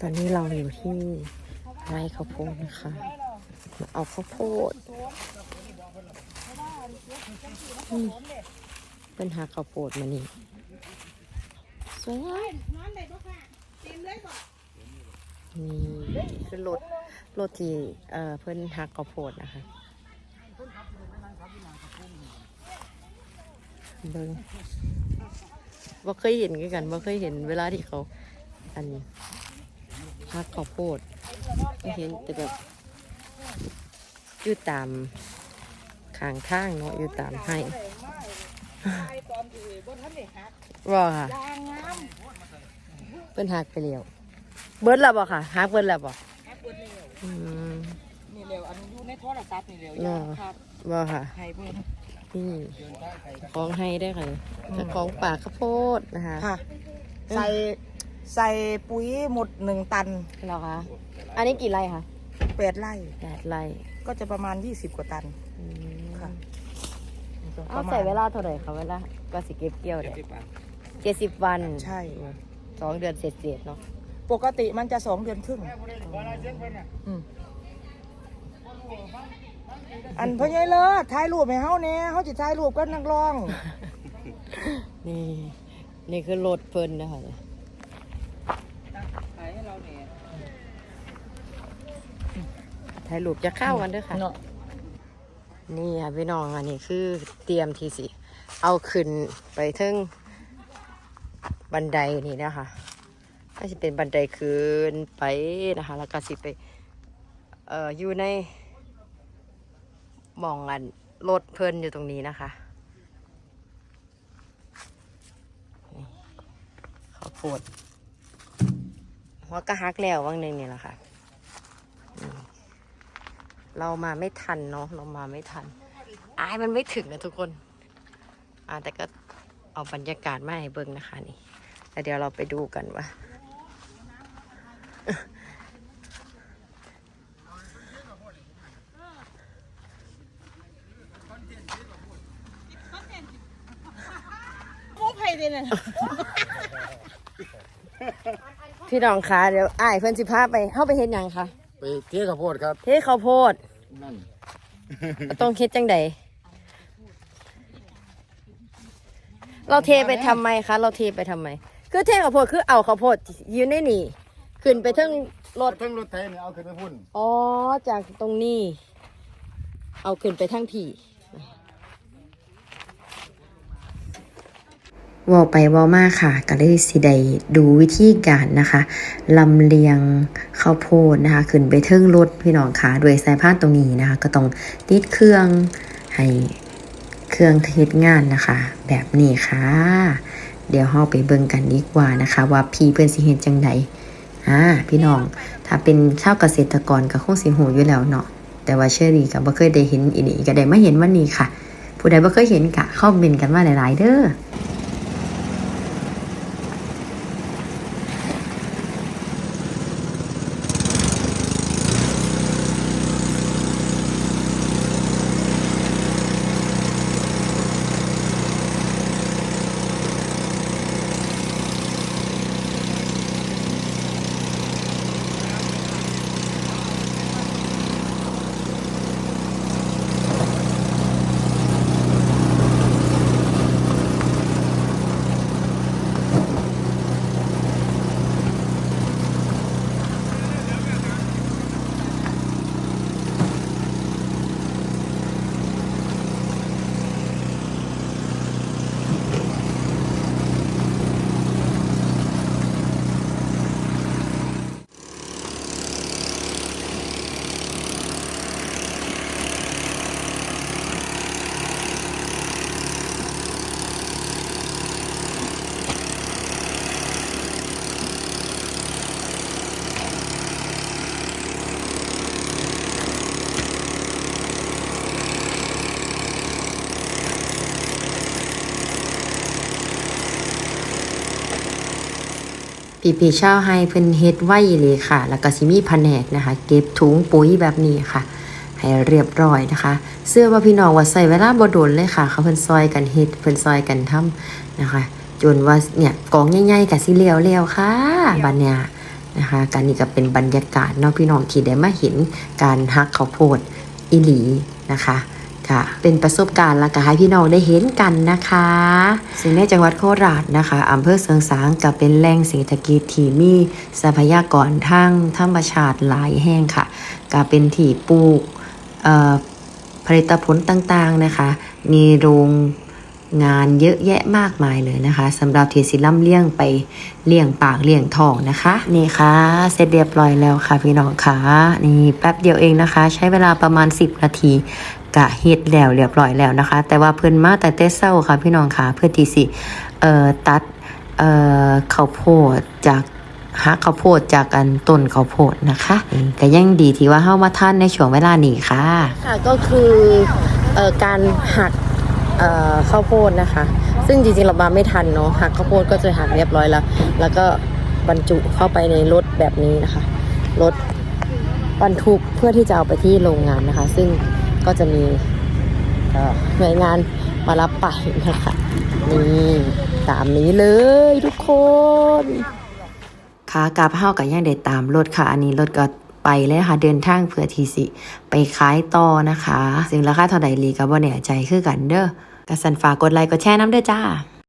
ตอนนี้เราอยู่ที่ไร่ข้าวโพดนะคะมาเอาข้าวโพดอืมเป็นหาข้าวโพดมานี่สวยงามนี่คือรถรถที่เอ่อเพิ่นหักข้าวโพดนะคะเบิ่งบ่เคยเห็นกันบ่เคยเห็นเวลาที่เขา อัน หักข้าวโพดก็เห็นแต่แบบอยู่ตามข้างทางเนาะอยู่ตามให้ตอนที่บนท่านนี่ฮักว่าค่ะยางงามเพิ่นหักไปแล้วเบิดแล้วบ่ค่ะหักเบิดแล้วบ่ฮักเบิดเร็วอืมนี่เร็วอันอยู่ในโทรศัพท์นี่เร็วเนาะยางครับบ่ค่ะให้เบิ่งนี่ของให้ได้ค่ะแต่ของป่ากข้าวโพดนะคะค่ะใส่ ใส่ปุ๋ยหมดหนึ่งตันเหรอคะอันนี้กี่ไร่คะแปดไร่แปดไร่ก็จะประมาณยี่สิบกว่าตันอืมค่ะเอาใส่เวลาเท่าไหร่คะเวลาก็สิเก็บเกี่ยวเนี่ยเจ็ดสิบวันใช่สองเดือนเสร็จเสร็จๆเนาะปกติมันจะสองเดือนครึ่งอืมอันพ่อใหญ่เลิศถ่ายรูปให้เฮาเนี่ยเฮาจะถ่ายรูปกับนักร้อง นี่ นี่คือรถเพิ่นนะคะ ถ่ายให้เราเนี่ย ถ่ายรูปจะเข้ากันเด้วยค่ะเนาะนี่ค่ะพี่น้องอันนี้คือเตรียมทีสิ เอาขึ้นไปถึงบันไดนี่นะคะก็จะเป็นบันไดขึ้นไปนะคะ แล้วก็สิไป เอ่ออยู่ในหมองอันรถเพิ่นอยู่ตรงนี้นะคะนี่ข้าวโพดหัวกระฮักแล้วว่างหนึงนี่แหละค่ะอืม เรามาไม่ทันเนาะเรามาไม่ทันอายมันไม่ถึงนะทุกคนอ่าแต่ก็เอาบรรยากาศมาให้เบิ่งนะคะนี่แล้วเดี๋ยวเราไปดูกันว่ากู้ภัยเลยนะพี่น้องคะเดี๋ยวอ้ายเพิ่อนสิพาไปเข้าไปเฮ็ดหยังคะ เที่ยวข้าวโพดครับเทข้าวโพด นั่นต้องเฮ็ดจังใดเราเทไปทำไมคะ เราเทไปทำไม คือเทข้าวโพดคือเอาข้าวโพดอยืนในนี่ ขึ้นไปเทั้งรถเพิ่งรถไถเนี่ยเอาขึ้นไปพุ่น อ๋อ จากตรงนี้ เอาขึ้นไปทั้งผีวอไปวอมาค่ะ ก็เลยสิได้ดูวิธีการนะคะลำเลียง ข้าวโพดนะคะขึ้นไปเทิงรถพี่น้องค่ะด้วยสายพานตรงนี้นะคะ ก็ต้องติดเครื่องให้เครื่องเทศงานนะคะ แบบนี้ค่ะ เดี๋ยวเราไปเบิ่งกันดีกว่านะคะ ว่าพี่เพื่อนสิเห็นจังใดอ่าพี่น้องถ้าเป็นชาวเกษตรกรก็คงสิหูอยู่แล้วเนาะแต่ว่าเชอรี่ก็บ่เคยได้เห็นอีนี่ก็ได้มาเห็นวันนี้ค่ะ ผู้ใดบ่เคยเห็นก็คอมเมนกันมาหลาย ๆ เด้อ ปีปีเช่าให้เพิ่นเฮ็ดไว้เลยค่ะ แล้วก็สิมีแผนกนะคะ เก็บถุงปุ๋ยแบบนี้ค่ะ ให้เรียบร้อยนะคะ เสื้อว่าพี่น้องว่าใส่เวลาบ่โดนเลยค่ะ เขาเพิ่นซอยกันเฮ็ดเพิ่นซอยกันทำนะคะ จนว่าเนี่ยกองใหญ่ๆก็สิเลี้ยวๆค่ะบัดเนี่ยนะคะการนี้ก็เป็นบรรยากาศเนาะพี่น้องที่ได้มาเห็นการฮักข้าวโพดอิหลีนะคะ ค่ะ เป็นประสบการณ์และก็ให้พี่น้องได้เห็นกันนะคะ ซึ่งในจังหวัดโคราชนะคะอำเภอเสริงสางก็เป็นแหล่งเศรษฐกิจที่มีทรัพยากรทางธรรมชาติหลายแห่งค่ะก็เป็นที่ปลูกผลิตผลต่างๆนะคะ มีโรงงานเยอะแยะมากมายเลยนะคะสำหรับที่สิล่ำเลี้ยงไปเลี้ยงปากเลี้ยงท้องนะคะ นี่ค่ะเสร็จเรียบร้อยแล้วค่ะพี่น้องค่ะนี่แป๊บเดียวเองนะคะ ใช้เวลาประมาณ 10 นาที กะเฮ็ดแล้วเรียบร้อยแล้วนะคะ แต่ว่าเพิ่นมาแต่เต้เศร้าค่ะพี่น้องค่ะเพื่อที่สิเอ่อตัดเอ่อข้าวโพดจากหักข้าวโพดจากอันต้นข้าวโพดนะคะก็ยังดีที่ว่าเฮามาท่านในช่วงเวลานี้ค่ะค่ะก็คือเอ่อการหักเอ่อข้าวโพดนะคะ ซึ่งจริงๆเรามาไม่ทันเนาะหักข้าวโพดก็จะหักเรียบร้อยแล้ว แล้วก็บรรจุเข้าไปในรถแบบนี้นะคะรถบรรทุกเพื่อที่จะเอาไปที่โรงงานนะคะ ซึ่ง ก็จะมีหน่วยงานมารับไปนะคะนี่ตามนี้เลยทุกคนขากลับเฮากับย่างเด็ดตามรถค่ะ อันนี้รถก็ไปเลยค่ะเดินทางเพื่อที่สิไปขายต่อนะคะ ซึ่งราคาเท่าใดลีกับบ่เน่ใจคือกันเด้อกระสันฝากกดไลค์กดแชร์น้ำเด้อจ้า